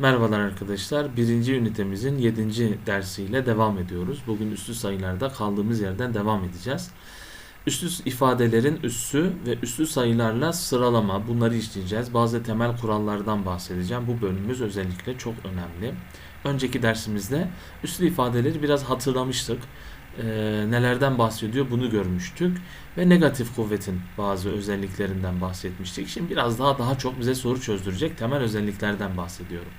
Merhabalar arkadaşlar. Birinci ünitemizin 7. dersiyle devam ediyoruz. Bugün üstü sayılarda kaldığımız yerden devam edeceğiz. Üstü ifadelerin üssü ve üstü sayılarla sıralama bunları işleyeceğiz. Bazı temel kurallardan bahsedeceğim. Bu bölümümüz özellikle çok önemli. Önceki dersimizde üslü ifadeleri biraz hatırlamıştık. Ee, nelerden bahsediyor bunu görmüştük ve negatif kuvvetin bazı özelliklerinden bahsetmiştik. Şimdi biraz daha daha çok bize soru çözdürecek temel özelliklerden bahsediyorum.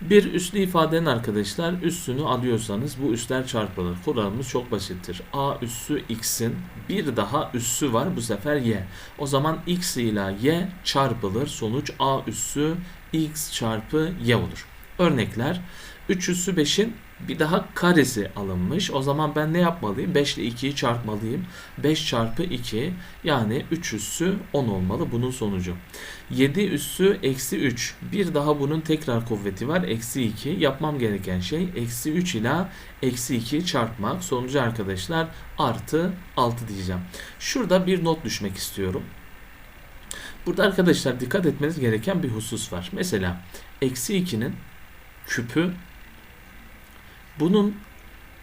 Bir üslü ifadenin arkadaşlar üssünü alıyorsanız bu üsler çarpılır. Kuralımız çok basittir. A üssü x'in bir daha üssü var bu sefer y. O zaman x ile y çarpılır. Sonuç a üssü x çarpı y olur. Örnekler 3 üssü 5'in bir daha karesi alınmış. O zaman ben ne yapmalıyım? 5 ile 2'yi çarpmalıyım. 5 çarpı 2 yani 3 üssü 10 olmalı bunun sonucu. 7 üssü eksi 3. Bir daha bunun tekrar kuvveti var. Eksi 2. Yapmam gereken şey eksi 3 ile eksi 2 çarpmak. Sonucu arkadaşlar artı 6 diyeceğim. Şurada bir not düşmek istiyorum. Burada arkadaşlar dikkat etmeniz gereken bir husus var. Mesela eksi 2'nin küpü bunun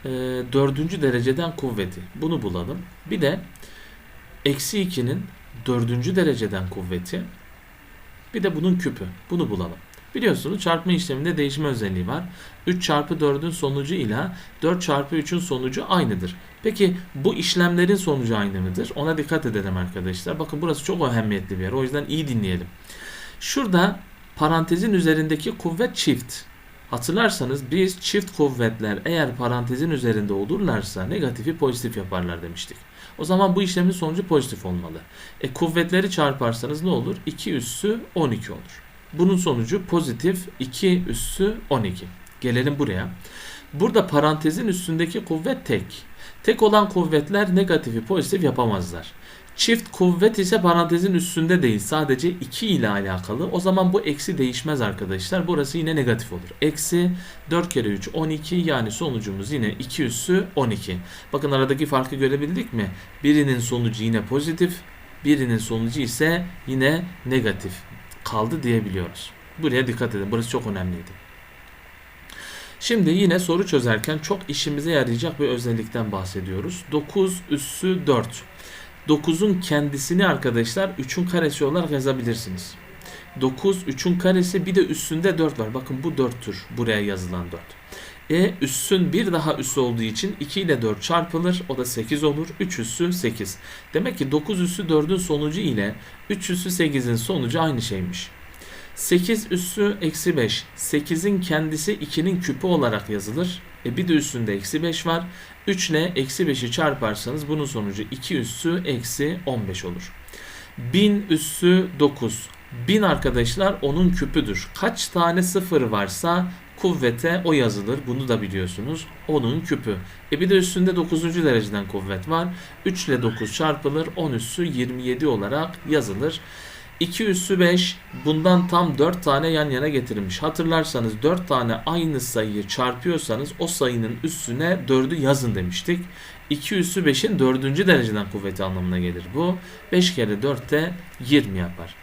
e, dördüncü dereceden kuvveti. Bunu bulalım. Bir de eksi 2'nin dördüncü dereceden kuvveti. Bir de bunun küpü. Bunu bulalım. Biliyorsunuz çarpma işleminde değişme özelliği var. 3 çarpı 4'ün sonucu ile 4 çarpı 3'ün sonucu aynıdır. Peki bu işlemlerin sonucu aynı mıdır? Ona dikkat edelim arkadaşlar. Bakın burası çok önemli bir yer. O yüzden iyi dinleyelim. Şurada parantezin üzerindeki kuvvet çift. Hatırlarsanız biz çift kuvvetler eğer parantezin üzerinde olurlarsa negatifi pozitif yaparlar demiştik. O zaman bu işlemin sonucu pozitif olmalı. E kuvvetleri çarparsanız ne olur? 2 üssü 12 olur. Bunun sonucu pozitif 2 üssü 12. Gelelim buraya. Burada parantezin üstündeki kuvvet tek. Tek olan kuvvetler negatifi pozitif yapamazlar. Çift kuvvet ise parantezin üstünde değil. Sadece 2 ile alakalı. O zaman bu eksi değişmez arkadaşlar. Burası yine negatif olur. Eksi 4 kere 3 12 yani sonucumuz yine 2 üssü 12. Bakın aradaki farkı görebildik mi? Birinin sonucu yine pozitif. Birinin sonucu ise yine negatif kaldı diyebiliyoruz. Buraya dikkat edin. Burası çok önemliydi. Şimdi yine soru çözerken çok işimize yarayacak bir özellikten bahsediyoruz. 9 üssü 4. 9'un kendisini arkadaşlar 3'ün karesi olarak yazabilirsiniz. 9 3'ün karesi bir de üstünde 4 var. Bakın bu 4'tür buraya yazılan 4. E üssün bir daha üssü olduğu için 2 ile 4 çarpılır. O da 8 olur. 3 üssü 8. Demek ki 9 üssü 4'ün sonucu ile 3 üssü 8'in sonucu aynı şeymiş. 8 üssü eksi 5. 8'in kendisi 2'nin küpü olarak yazılır. E bir de üstünde eksi 5 var. 3 ile eksi 5'i çarparsanız bunun sonucu 2 üssü eksi 15 olur. 1000 üssü 9. 1000 arkadaşlar onun küpüdür. Kaç tane sıfır varsa kuvvete o yazılır. Bunu da biliyorsunuz. Onun küpü. E bir de üstünde 9. dereceden kuvvet var. 3 ile 9 çarpılır. 10 üssü 27 olarak yazılır. 2 üssü 5 bundan tam 4 tane yan yana getirilmiş. Hatırlarsanız 4 tane aynı sayıyı çarpıyorsanız o sayının üstüne 4'ü yazın demiştik. 2 üssü 5'in 4. dereceden kuvveti anlamına gelir bu. 5 kere 4 de 20 yapar.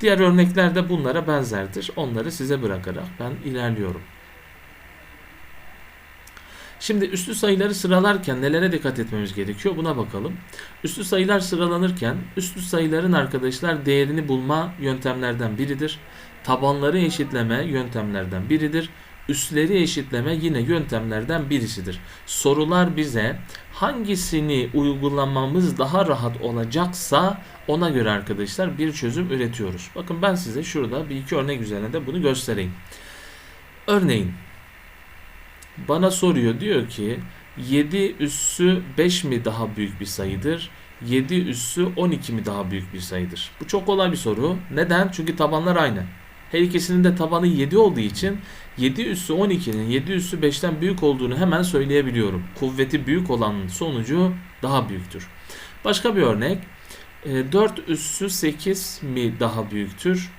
Diğer örnekler de bunlara benzerdir. Onları size bırakarak ben ilerliyorum. Şimdi üslü sayıları sıralarken nelere dikkat etmemiz gerekiyor buna bakalım. Üslü sayılar sıralanırken üslü sayıların arkadaşlar değerini bulma yöntemlerden biridir. Tabanları eşitleme yöntemlerden biridir. Üsleri eşitleme yine yöntemlerden birisidir. Sorular bize hangisini uygulamamız daha rahat olacaksa ona göre arkadaşlar bir çözüm üretiyoruz. Bakın ben size şurada bir iki örnek üzerine de bunu göstereyim. Örneğin bana soruyor diyor ki 7 üssü 5 mi daha büyük bir sayıdır? 7 üssü 12 mi daha büyük bir sayıdır? Bu çok kolay bir soru. Neden? Çünkü tabanlar aynı. Her ikisinin de tabanı 7 olduğu için 7 üssü 12'nin 7 üssü 5'ten büyük olduğunu hemen söyleyebiliyorum. Kuvveti büyük olanın sonucu daha büyüktür. Başka bir örnek. 4 e, üssü 8 mi daha büyüktür?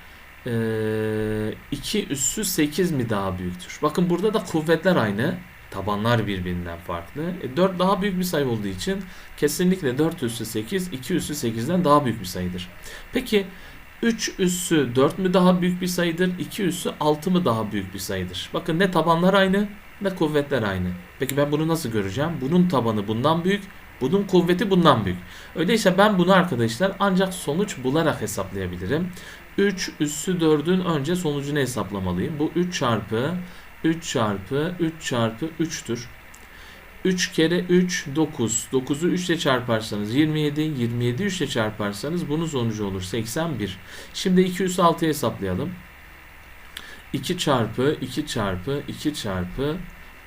2 ee, üssü 8 mi daha büyüktür? Bakın burada da kuvvetler aynı. Tabanlar birbirinden farklı. E, 4 daha büyük bir sayı olduğu için kesinlikle 4 üssü 8 2 üssü 8'den daha büyük bir sayıdır. Peki 3 üssü 4 mü daha büyük bir sayıdır? 2 üssü 6 mı daha büyük bir sayıdır? Bakın ne tabanlar aynı ne kuvvetler aynı. Peki ben bunu nasıl göreceğim? Bunun tabanı bundan büyük, bunun kuvveti bundan büyük. Öyleyse ben bunu arkadaşlar ancak sonuç bularak hesaplayabilirim. 3 üssü 4'ün önce sonucunu hesaplamalıyım. Bu 3 çarpı 3 çarpı 3 çarpı 3'tür. 3 kere 3 9. 9'u 3 ile çarparsanız 27. 27 3 ile çarparsanız bunun sonucu olur 81. Şimdi 2 üssü 6'yı hesaplayalım. 2 çarpı 2 çarpı 2 çarpı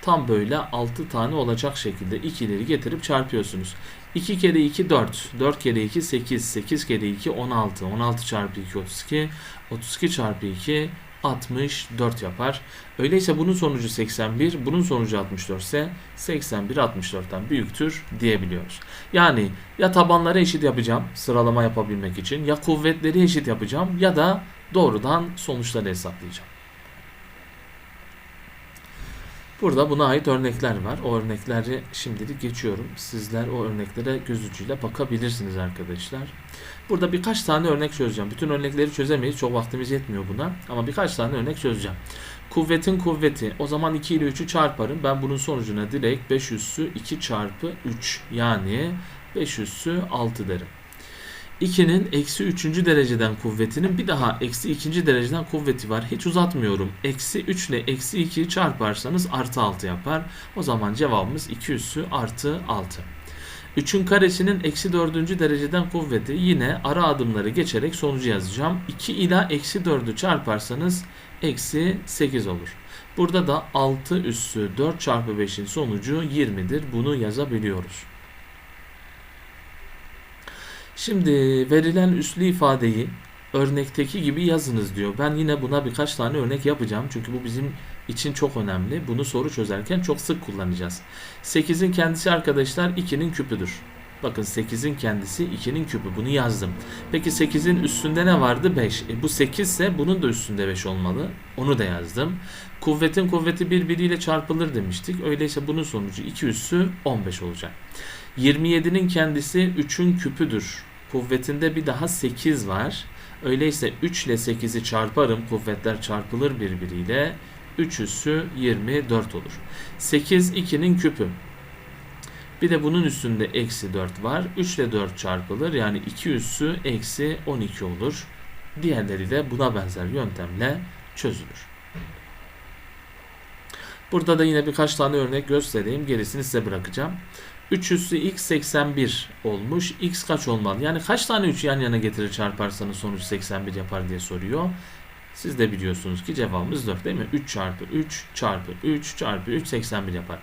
tam böyle 6 tane olacak şekilde ikileri getirip çarpıyorsunuz. 2 kere 2 4. 4 kere 2 8. 8 kere 2 16. 16 çarpı 2 32. 32 çarpı 2 64 yapar. Öyleyse bunun sonucu 81, bunun sonucu 64 ise 81 64'ten büyüktür diyebiliyoruz. Yani ya tabanları eşit yapacağım sıralama yapabilmek için ya kuvvetleri eşit yapacağım ya da doğrudan sonuçları hesaplayacağım. Burada buna ait örnekler var. O örnekleri şimdilik geçiyorum. Sizler o örneklere göz ucuyla bakabilirsiniz arkadaşlar. Burada birkaç tane örnek çözeceğim. Bütün örnekleri çözemeyiz. Çok vaktimiz yetmiyor buna. Ama birkaç tane örnek çözeceğim. Kuvvetin kuvveti. O zaman 2 ile 3'ü çarparım. Ben bunun sonucuna direkt 5 üssü 2 çarpı 3 yani 5 üssü 6 derim. 2'nin eksi 3. dereceden kuvvetinin bir daha eksi 2. dereceden kuvveti var. Hiç uzatmıyorum. Eksi 3 ile eksi 2'yi çarparsanız artı 6 yapar. O zaman cevabımız 2 üssü artı 6. 3'ün karesinin eksi 4. dereceden kuvveti yine ara adımları geçerek sonucu yazacağım. 2 ila eksi 4'ü çarparsanız eksi 8 olur. Burada da 6 üssü 4 çarpı 5'in sonucu 20'dir. Bunu yazabiliyoruz. Şimdi verilen üslü ifadeyi örnekteki gibi yazınız diyor. Ben yine buna birkaç tane örnek yapacağım. Çünkü bu bizim için çok önemli. Bunu soru çözerken çok sık kullanacağız. 8'in kendisi arkadaşlar 2'nin küpüdür. Bakın 8'in kendisi 2'nin küpü. Bunu yazdım. Peki 8'in üstünde ne vardı? 5. E bu 8 ise bunun da üstünde 5 olmalı. Onu da yazdım. Kuvvetin kuvveti birbiriyle çarpılır demiştik. Öyleyse bunun sonucu 2 üssü 15 olacak. 27'nin kendisi 3'ün küpüdür. Kuvvetinde bir daha 8 var. Öyleyse 3 ile 8'i çarparım. Kuvvetler çarpılır birbiriyle. 3 üssü 24 olur. 8 2'nin küpü. Bir de bunun üstünde eksi 4 var. 3 ile 4 çarpılır. Yani 2 üssü eksi 12 olur. Diğerleri de buna benzer yöntemle çözülür. Burada da yine birkaç tane örnek göstereyim. Gerisini size bırakacağım. 3 üssü x 81 olmuş. x kaç olmalı? Yani kaç tane 3 yan yana getirir çarparsanız sonuç 81 yapar diye soruyor. Siz de biliyorsunuz ki cevabımız 4 değil mi? 3 çarpı 3 çarpı 3 çarpı 3 81 yapar.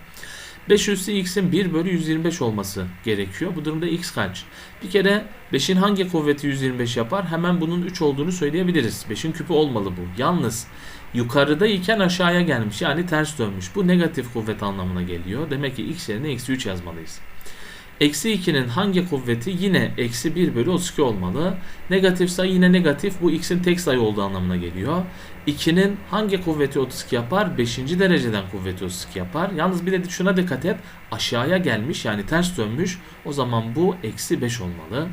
5 üssü x'in 1 bölü 125 olması gerekiyor. Bu durumda x kaç? Bir kere 5'in hangi kuvveti 125 yapar? Hemen bunun 3 olduğunu söyleyebiliriz. 5'in küpü olmalı bu. Yalnız yukarıda iken aşağıya gelmiş yani ters dönmüş. Bu negatif kuvvet anlamına geliyor. Demek ki x yerine eksi 3 yazmalıyız. Eksi 2'nin hangi kuvveti yine eksi 1 bölü 32 olmalı. Negatif sayı yine negatif. Bu x'in tek sayı olduğu anlamına geliyor. 2'nin hangi kuvveti 32 yapar? 5. dereceden kuvveti 32 yapar. Yalnız bir de şuna dikkat et. Aşağıya gelmiş yani ters dönmüş. O zaman bu eksi 5 olmalı.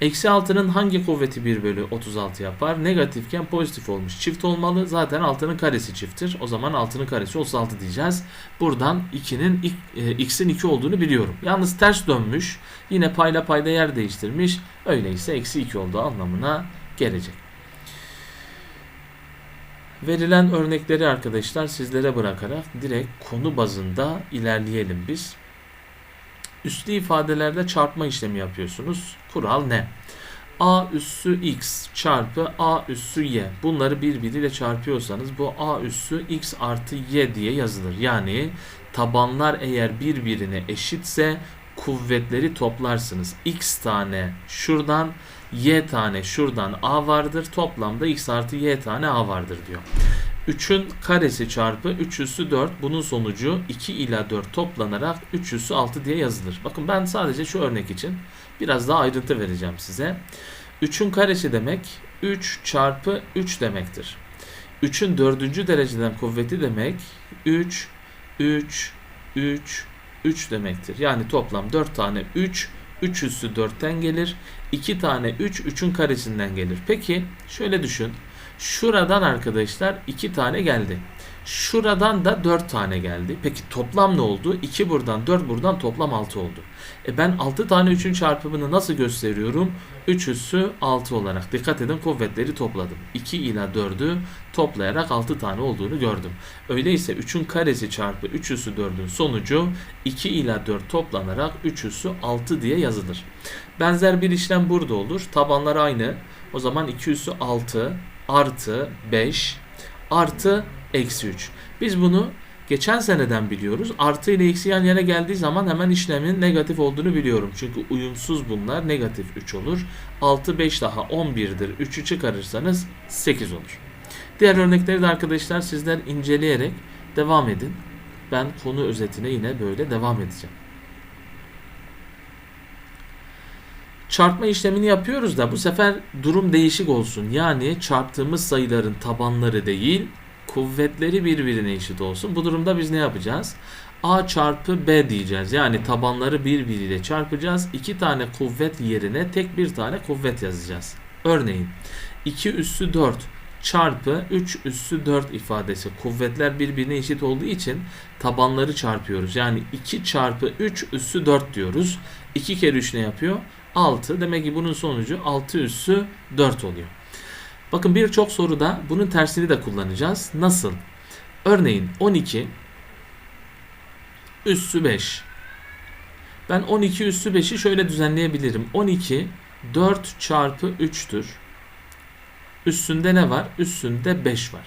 Eksi 6'nın hangi kuvveti 1 bölü 36 yapar? Negatifken pozitif olmuş. Çift olmalı. Zaten 6'nın karesi çifttir. O zaman 6'nın karesi 36 diyeceğiz. Buradan 2'nin e, x'in 2 olduğunu biliyorum. Yalnız ters dönmüş. Yine payla payda yer değiştirmiş. Öyleyse eksi 2 olduğu anlamına gelecek. Verilen örnekleri arkadaşlar sizlere bırakarak direkt konu bazında ilerleyelim biz. Üslü ifadelerde çarpma işlemi yapıyorsunuz. Kural ne? a üssü x çarpı a üssü y. Bunları birbiriyle çarpıyorsanız bu a üssü x artı y diye yazılır. Yani tabanlar eğer birbirine eşitse kuvvetleri toplarsınız. x tane şuradan y tane şuradan a vardır. Toplamda x artı y tane a vardır diyor. 3'ün karesi çarpı 3 üssü 4 bunun sonucu 2 ila 4 toplanarak 3 üssü 6 diye yazılır. Bakın ben sadece şu örnek için biraz daha ayrıntı vereceğim size. 3'ün karesi demek 3 çarpı 3 demektir. 3'ün 4. dereceden kuvveti demek 3, 3, 3, 3 demektir. Yani toplam 4 tane 3, 3 üssü 4'ten gelir. 2 tane 3 3'ün karesinden gelir. Peki şöyle düşün. Şuradan arkadaşlar 2 tane geldi. Şuradan da 4 tane geldi. Peki toplam ne oldu? 2 buradan 4 buradan toplam 6 oldu. E ben 6 tane 3'ün çarpımını nasıl gösteriyorum? 3 üssü 6 olarak. Dikkat edin kuvvetleri topladım. 2 ile 4'ü toplayarak 6 tane olduğunu gördüm. Öyleyse 3'ün karesi çarpı 3 üssü 4'ün sonucu 2 ile 4 toplanarak 3 üssü 6 diye yazılır. Benzer bir işlem burada olur. Tabanlar aynı. O zaman 2 üssü 6 artı 5 artı eksi 3. Biz bunu geçen seneden biliyoruz. Artı ile eksi yan yana geldiği zaman hemen işlemin negatif olduğunu biliyorum. Çünkü uyumsuz bunlar negatif 3 olur. 6 5 daha 11'dir. 3'ü çıkarırsanız 8 olur. Diğer örnekleri de arkadaşlar sizler inceleyerek devam edin. Ben konu özetine yine böyle devam edeceğim. Çarpma işlemini yapıyoruz da bu sefer durum değişik olsun. Yani çarptığımız sayıların tabanları değil, kuvvetleri birbirine eşit olsun. Bu durumda biz ne yapacağız? A çarpı B diyeceğiz. Yani tabanları birbiriyle çarpacağız. İki tane kuvvet yerine tek bir tane kuvvet yazacağız. Örneğin 2 üssü 4 çarpı 3 üssü 4 ifadesi. Kuvvetler birbirine eşit olduğu için tabanları çarpıyoruz. Yani 2 çarpı 3 üssü 4 diyoruz. 2 kere 3 ne yapıyor? 6. Demek ki bunun sonucu 6 üssü 4 oluyor. Bakın birçok soruda bunun tersini de kullanacağız. Nasıl? Örneğin 12 üssü 5. Ben 12 üssü 5'i şöyle düzenleyebilirim. 12 4 çarpı 3'tür. Üstünde ne var? Üstünde 5 var.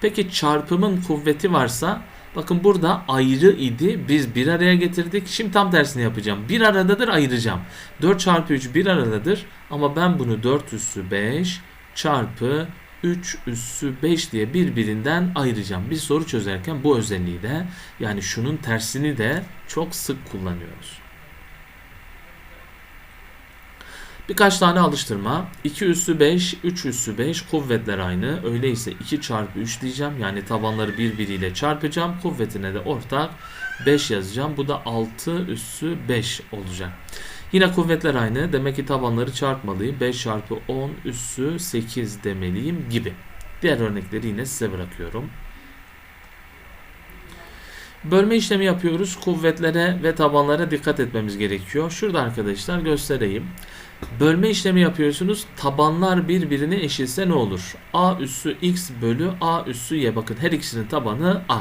Peki çarpımın kuvveti varsa bakın burada ayrı idi. Biz bir araya getirdik. Şimdi tam tersini yapacağım. Bir aradadır ayıracağım. 4 çarpı 3 bir aradadır. Ama ben bunu 4 üssü 5 çarpı 3 üssü 5 diye birbirinden ayıracağım. Bir soru çözerken bu özelliği de yani şunun tersini de çok sık kullanıyoruz. Birkaç tane alıştırma. 2 üssü 5, 3 üssü 5 kuvvetler aynı. Öyleyse 2 çarpı 3 diyeceğim. Yani tabanları birbiriyle çarpacağım. Kuvvetine de ortak 5 yazacağım. Bu da 6 üssü 5 olacak. Yine kuvvetler aynı. Demek ki tabanları çarpmalıyım. 5 çarpı 10 üssü 8 demeliyim gibi. Diğer örnekleri yine size bırakıyorum. Bölme işlemi yapıyoruz. Kuvvetlere ve tabanlara dikkat etmemiz gerekiyor. Şurada arkadaşlar göstereyim. Bölme işlemi yapıyorsunuz. Tabanlar birbirine eşitse ne olur? A üssü x bölü A üssü y. Bakın her ikisinin tabanı A.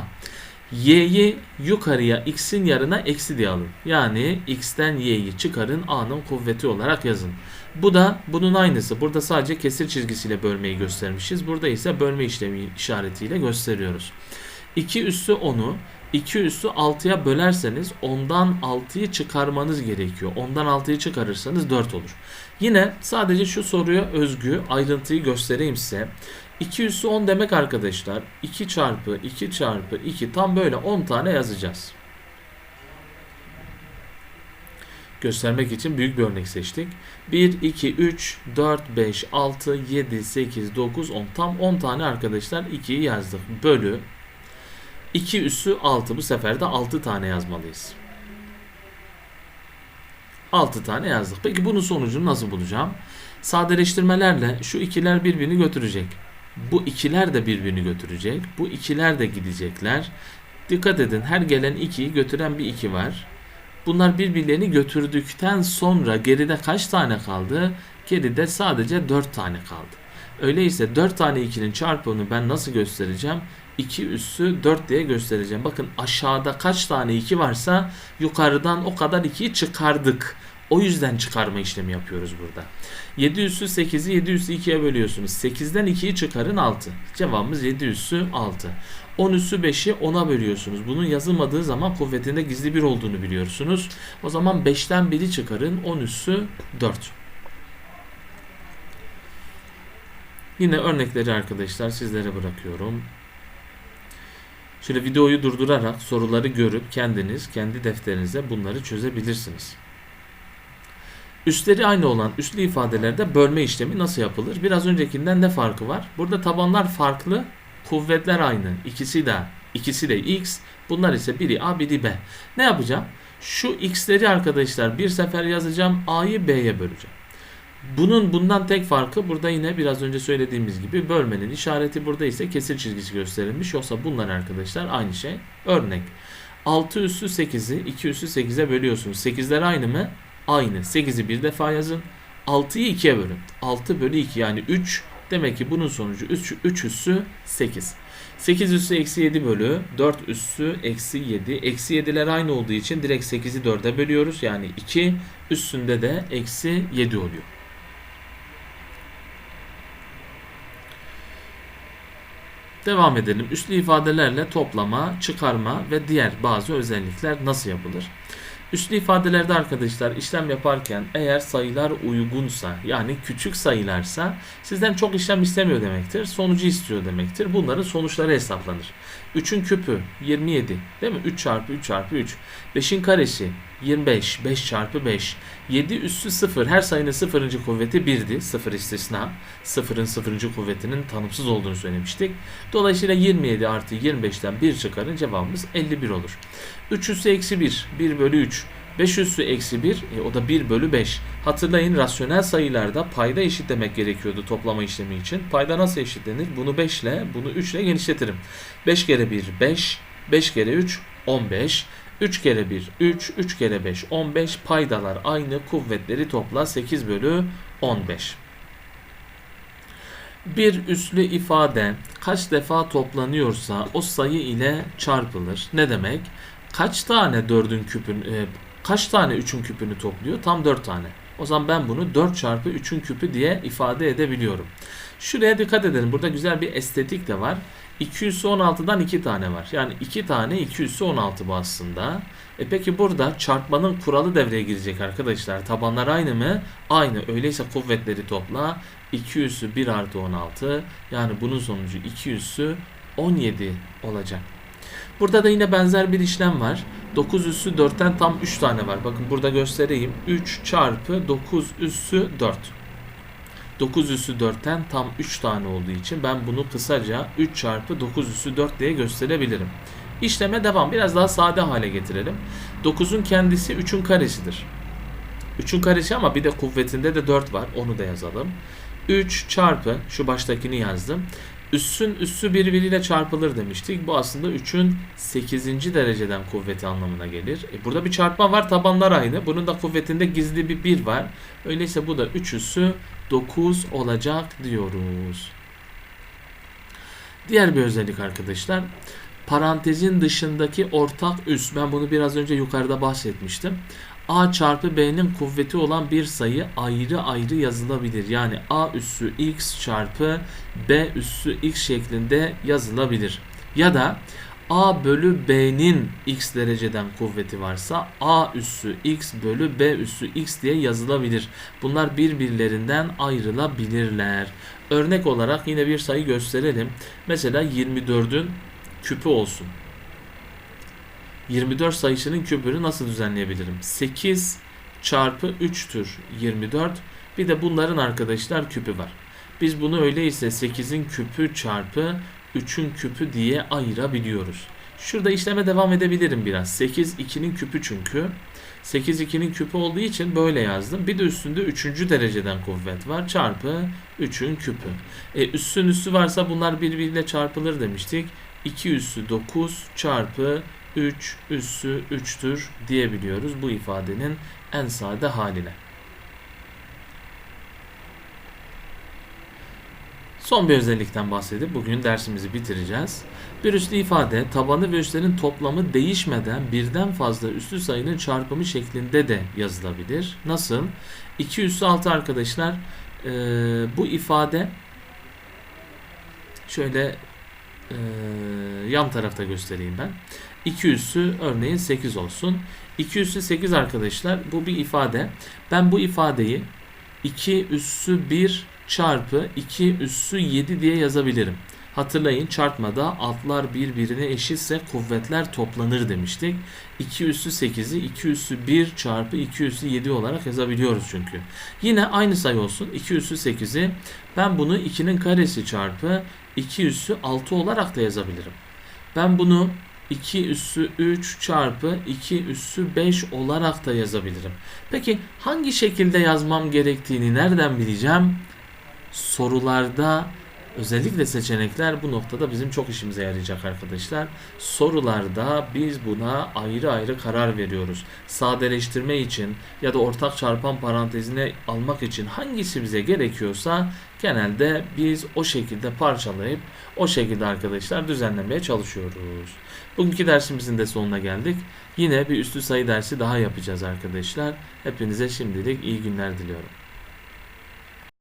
Y'yi yukarıya x'in yarına eksi diye alın. Yani x'ten y'yi çıkarın A'nın kuvveti olarak yazın. Bu da bunun aynısı. Burada sadece kesir çizgisiyle bölmeyi göstermişiz. Burada ise bölme işlemi işaretiyle gösteriyoruz. 2 üssü 10'u 2 üssü 6'ya bölerseniz ondan 6'yı çıkarmanız gerekiyor. Ondan 6'yı çıkarırsanız 4 olur. Yine sadece şu soruya özgü ayrıntıyı göstereyim size. 2 üssü 10 demek arkadaşlar 2 çarpı 2 çarpı 2 tam böyle 10 tane yazacağız. Göstermek için büyük bir örnek seçtik. 1, 2, 3, 4, 5, 6, 7, 8, 9, 10 tam 10 tane arkadaşlar 2'yi yazdık. Bölü 2 üssü 6 bu sefer de 6 tane yazmalıyız. 6 tane yazdık. Peki bunun sonucunu nasıl bulacağım? Sadeleştirmelerle şu ikiler birbirini götürecek. Bu ikiler de birbirini götürecek. Bu ikiler de gidecekler. Dikkat edin her gelen 2'yi götüren bir 2 var. Bunlar birbirlerini götürdükten sonra geride kaç tane kaldı? Geride sadece 4 tane kaldı. Öyleyse 4 tane 2'nin çarpımını ben nasıl göstereceğim? 2 üssü 4 diye göstereceğim. Bakın aşağıda kaç tane 2 varsa yukarıdan o kadar 2'yi çıkardık. O yüzden çıkarma işlemi yapıyoruz burada. 7 üssü 8'i 7 üssü 2'ye bölüyorsunuz. 8'den 2'yi çıkarın 6. Cevabımız 7 üssü 6. 10 üssü 5'i 10'a bölüyorsunuz. Bunun yazılmadığı zaman kuvvetinde gizli bir olduğunu biliyorsunuz. O zaman 5'ten 1'i çıkarın 10 üssü 4. Yine örnekleri arkadaşlar sizlere bırakıyorum. Şöyle videoyu durdurarak soruları görüp kendiniz kendi defterinize bunları çözebilirsiniz. Üstleri aynı olan üslü ifadelerde bölme işlemi nasıl yapılır? Biraz öncekinden ne farkı var? Burada tabanlar farklı, kuvvetler aynı. İkisi de ikisi de x. Bunlar ise biri a biri b. Ne yapacağım? Şu x'leri arkadaşlar bir sefer yazacağım. a'yı b'ye böleceğim. Bunun bundan tek farkı burada yine biraz önce söylediğimiz gibi bölmenin işareti burada ise kesir çizgisi gösterilmiş. Yoksa bunlar arkadaşlar aynı şey. Örnek 6 üssü 8'i 2 üssü 8'e bölüyorsunuz. 8'ler aynı mı? Aynı. 8'i bir defa yazın. 6'yı 2'ye bölün. 6 bölü 2 yani 3. Demek ki bunun sonucu 3, 3 üssü 8. 8 üssü eksi 7 bölü 4 üssü eksi 7. Eksi 7'ler aynı olduğu için direkt 8'i 4'e bölüyoruz. Yani 2 üstünde de eksi 7 oluyor. Devam edelim. Üslü ifadelerle toplama, çıkarma ve diğer bazı özellikler nasıl yapılır? Üslü ifadelerde arkadaşlar işlem yaparken eğer sayılar uygunsa yani küçük sayılarsa sizden çok işlem istemiyor demektir. Sonucu istiyor demektir. Bunların sonuçları hesaplanır. 3'ün küpü 27 değil mi? 3 çarpı 3 çarpı 3. 5'in karesi 25. 5 çarpı 5. 7 üssü 0. Her sayının sıfırıncı kuvveti 1'di. 0 istisna. Sıfırın sıfırıncı kuvvetinin tanımsız olduğunu söylemiştik. Dolayısıyla 27 artı 25'ten 1 çıkarın cevabımız 51 olur. 3 üssü eksi 1. 1 bölü 3. 5 üssü eksi 1 e, o da 1 bölü 5. Hatırlayın rasyonel sayılarda payda eşitlemek gerekiyordu toplama işlemi için. Payda nasıl eşitlenir? Bunu 5 ile bunu 3 ile genişletirim. 5 kere 1 5, 5 kere 3 15. 3 kere 1 3, 3 kere 5 15 paydalar aynı kuvvetleri topla 8 bölü 15. Bir üslü ifade kaç defa toplanıyorsa o sayı ile çarpılır. Ne demek? Kaç tane 4'ün küpün e, kaç tane 3'ün küpünü topluyor? Tam 4 tane. O zaman ben bunu 4 çarpı 3'ün küpü diye ifade edebiliyorum. Şuraya dikkat edelim. Burada güzel bir estetik de var. 216'dan 2 tane var. Yani 2 tane 216 bu aslında. E peki burada çarpmanın kuralı devreye girecek arkadaşlar. Tabanlar aynı mı? Aynı. Öyleyse kuvvetleri topla. 2 üssü 1 artı 16. Yani bunun sonucu 2 üssü 17 olacak. Burada da yine benzer bir işlem var. 9 üssü 4'ten tam 3 tane var. Bakın burada göstereyim. 3 çarpı 9 üssü 4. 9 üssü 4'ten tam 3 tane olduğu için ben bunu kısaca 3 çarpı 9 üssü 4 diye gösterebilirim. İşleme devam. Biraz daha sade hale getirelim. 9'un kendisi 3'ün karesidir. 3'ün karesi ama bir de kuvvetinde de 4 var. Onu da yazalım. 3 çarpı şu baştakini yazdım. Üssün üssü birbiriyle çarpılır demiştik. Bu aslında 3'ün 8. dereceden kuvveti anlamına gelir. E burada bir çarpma var. Tabanlar aynı. Bunun da kuvvetinde gizli bir 1 var. Öyleyse bu da 3 üssü 9 olacak diyoruz. Diğer bir özellik arkadaşlar. Parantezin dışındaki ortak üs. Ben bunu biraz önce yukarıda bahsetmiştim. A çarpı B'nin kuvveti olan bir sayı ayrı ayrı yazılabilir. Yani A üssü X çarpı B üssü X şeklinde yazılabilir. Ya da A bölü B'nin X dereceden kuvveti varsa A üssü X bölü B üssü X diye yazılabilir. Bunlar birbirlerinden ayrılabilirler. Örnek olarak yine bir sayı gösterelim. Mesela 24'ün küpü olsun. 24 sayısının küpünü nasıl düzenleyebilirim? 8 çarpı 3'tür 24. Bir de bunların arkadaşlar küpü var. Biz bunu öyleyse 8'in küpü çarpı 3'ün küpü diye ayırabiliyoruz. Şurada işleme devam edebilirim biraz. 8 2'nin küpü çünkü. 8 2'nin küpü olduğu için böyle yazdım. Bir de üstünde 3. dereceden kuvvet var. Çarpı 3'ün küpü. E, üssün üssü varsa bunlar birbiriyle çarpılır demiştik. 2 üssü 9 çarpı 3 üssü 3'tür diyebiliyoruz bu ifadenin en sade haline. Son bir özellikten bahsedip bugün dersimizi bitireceğiz. Bir üslü ifade tabanı ve üslerin toplamı değişmeden birden fazla üslü sayının çarpımı şeklinde de yazılabilir. Nasıl? 2 üssü 6 arkadaşlar e, bu ifade şöyle e, yan tarafta göstereyim ben. 2 üssü örneğin 8 olsun. 2 üssü 8 arkadaşlar bu bir ifade. Ben bu ifadeyi 2 üssü 1 çarpı 2 üssü 7 diye yazabilirim. Hatırlayın çarpmada altlar birbirine eşitse kuvvetler toplanır demiştik. 2 üssü 8'i 2 üssü 1 çarpı 2 üssü 7 olarak yazabiliyoruz çünkü. Yine aynı sayı olsun. 2 üssü 8'i ben bunu 2'nin karesi çarpı 2 üssü 6 olarak da yazabilirim. Ben bunu 2 üssü 3 çarpı 2 üssü 5 olarak da yazabilirim. Peki hangi şekilde yazmam gerektiğini nereden bileceğim? Sorularda özellikle seçenekler bu noktada bizim çok işimize yarayacak arkadaşlar. Sorularda biz buna ayrı ayrı karar veriyoruz. Sadeleştirme için ya da ortak çarpan parantezine almak için hangisi bize gerekiyorsa genelde biz o şekilde parçalayıp o şekilde arkadaşlar düzenlemeye çalışıyoruz. Bugünkü dersimizin de sonuna geldik. Yine bir üstü sayı dersi daha yapacağız arkadaşlar. Hepinize şimdilik iyi günler diliyorum.